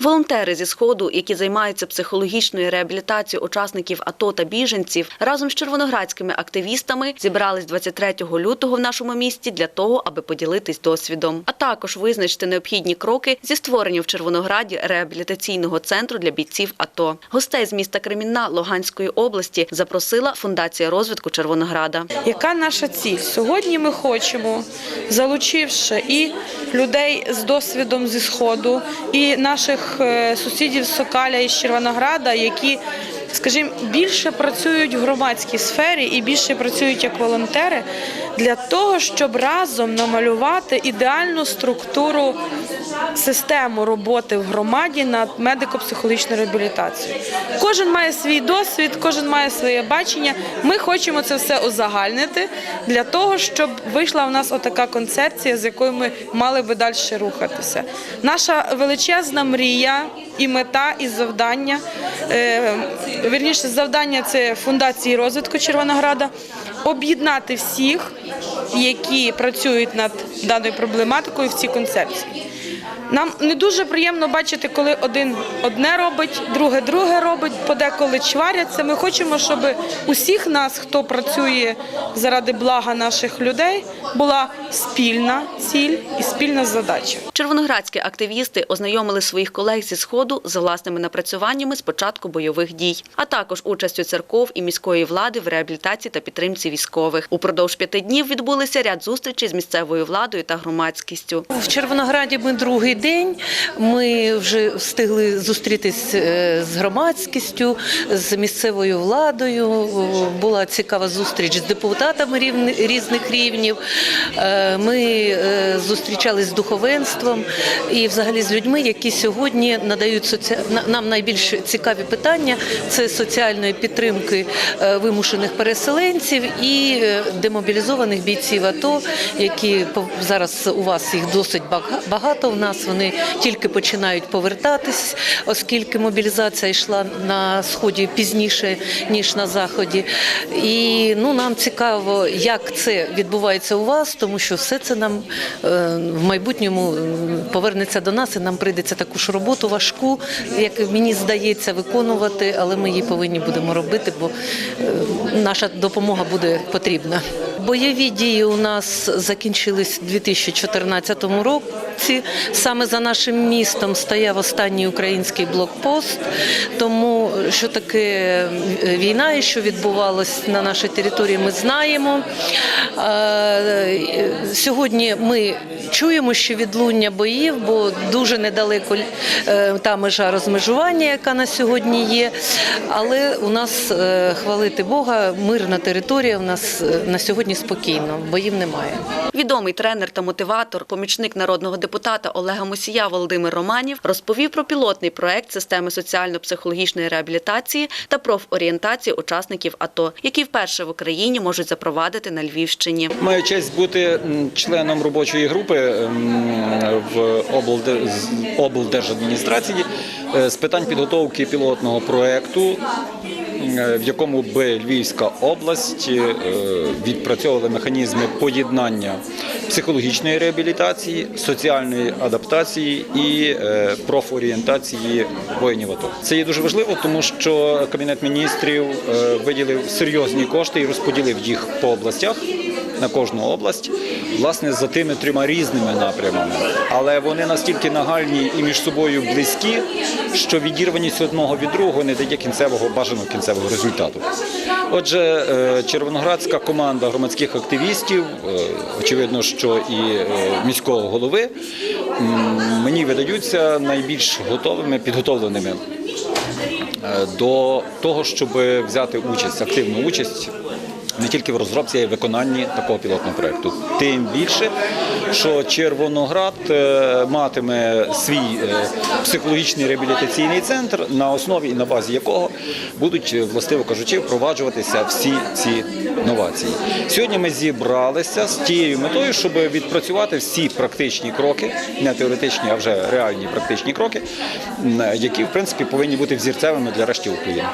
Волонтери зі сходу, які займаються психологічною реабілітацією учасників АТО та біженців, разом з червоноградськими активістами зібрались 23 лютого в нашому місті для того, аби поділитись досвідом, а також визначити необхідні кроки зі створення в Червонограді реабілітаційного центру для бійців АТО. Гостей з міста Кремінна Луганської області запросила фундація розвитку Червонограда. Яка наша ціль? Сьогодні ми хочемо, залучивши і людей з досвідом зі сходу, і наших е, сусідів з Сокаля і з Червонограда, які, скажімо, більше працюють в громадській сфері і більше працюють як волонтери, для того, щоб разом намалювати ідеальну структуру. Систему роботи в громаді над медико-психологічною реабілітацією. Кожен має свій досвід, кожен має своє бачення. Ми хочемо це все узагальнити для того, щоб вийшла в нас отака концепція, з якою ми мали би далі рухатися. Наша величезна мрія і мета, і завдання. Е, вірніше, завдання це фундації розвитку Червонограда об'єднати всіх, які працюють над даною проблематикою в цій концепції. Нам не дуже приємно бачити, коли один одне робить, друге друге робить, подеколи чваряться. Ми хочемо, щоб усіх нас, хто працює заради блага наших людей, була спільна ціль і спільна задача. Червоноградські активісти ознайомили своїх колег зі сходу з власними напрацюваннями з початку бойових дій, а також участю церков і міської влади в реабілітації та підтримці військових. Упродовж п'яти днів відбулися ряд зустрічей з місцевою владою та громадськістю. В Червонограді ми другий день. Ми вже встигли зустрітись е, з громадськістю, з місцевою владою. Була цікава зустріч з депутатами різних рівнів. Е, Ми е, зустрічались з духовенством і взагалі з людьми, які сьогодні надають соці... нам найбільш цікаві питання це соціальної підтримки вимушених переселенців і демобілізованих бійців АТО, які зараз у вас їх досить бага- багато. У нас вони тільки починають повертатись, оскільки мобілізація йшла на сході пізніше ніж на заході. І ну нам цікаво, як це відбувається у вас, тому що все це нам е, в майбутньому повернеться до нас, і нам прийдеться таку ж роботу важку, як мені здається, виконувати, але ми її повинні будемо робити, бо е, наша допомога буде потрібна. Бойові дії у нас закінчились у 2014 році. Саме за нашим містом стояв останній український блокпост. Тому що таке е, війна і що відбувалось на нашій території, ми знаємо. Е, Сьогодні ми чуємо, що відлуння боїв, бо дуже недалеко е, та межа розмежування, яка на сьогодні є. Але у нас, е, хвалити Бога, мирна територія. У нас е, на сьогодні спокійно, боїв немає. Відомий тренер та мотиватор, помічник народного депутата Олега Мусія Володимир Романів розповів про пілотний проект системи соціально-психологічної реабілітації та профорієнтації учасників АТО, який вперше в Україні можуть запровадити на Львівщині. Маю честь бути членом робочої групи м, в облдержадміністрації е, з питань підготовки пілотного проекту, е, в якому би Львівська область е, відпрацьовувала механізми поєднання психологічної реабілітації, соціальної адаптації і профорієнтації воїнів АТО. Це є дуже важливо, тому що Кабінет міністрів виділив серйозні кошти і розподілив їх по областях на кожну область, власне, за тими трьома різними напрямами. Але вони настільки нагальні і між собою близькі, що відірваність одного від другого не дає кінцевого бажаного кінцевого результату. Отже, е, червоноградська команда громадських активістів, е, очевидно, що і е, міського голови, мені видаються найбільш готовими, підготовленими до того, щоб взяти участь, активну участь не тільки в розробці, а й в виконанні такого пілотного проєкту. Тим більше, що Червоноград е, матиме свій е, психологічний реабілітаційний центр, на основі і на базі якого будуть, е, властиво кажучи, впроваджуватися всі ці новації. Сьогодні ми зібралися з тією метою, щоб відпрацювати всі практичні кроки, не теоретичні, а вже реальні практичні кроки, які в принципі повинні бути взірцевими для решти України.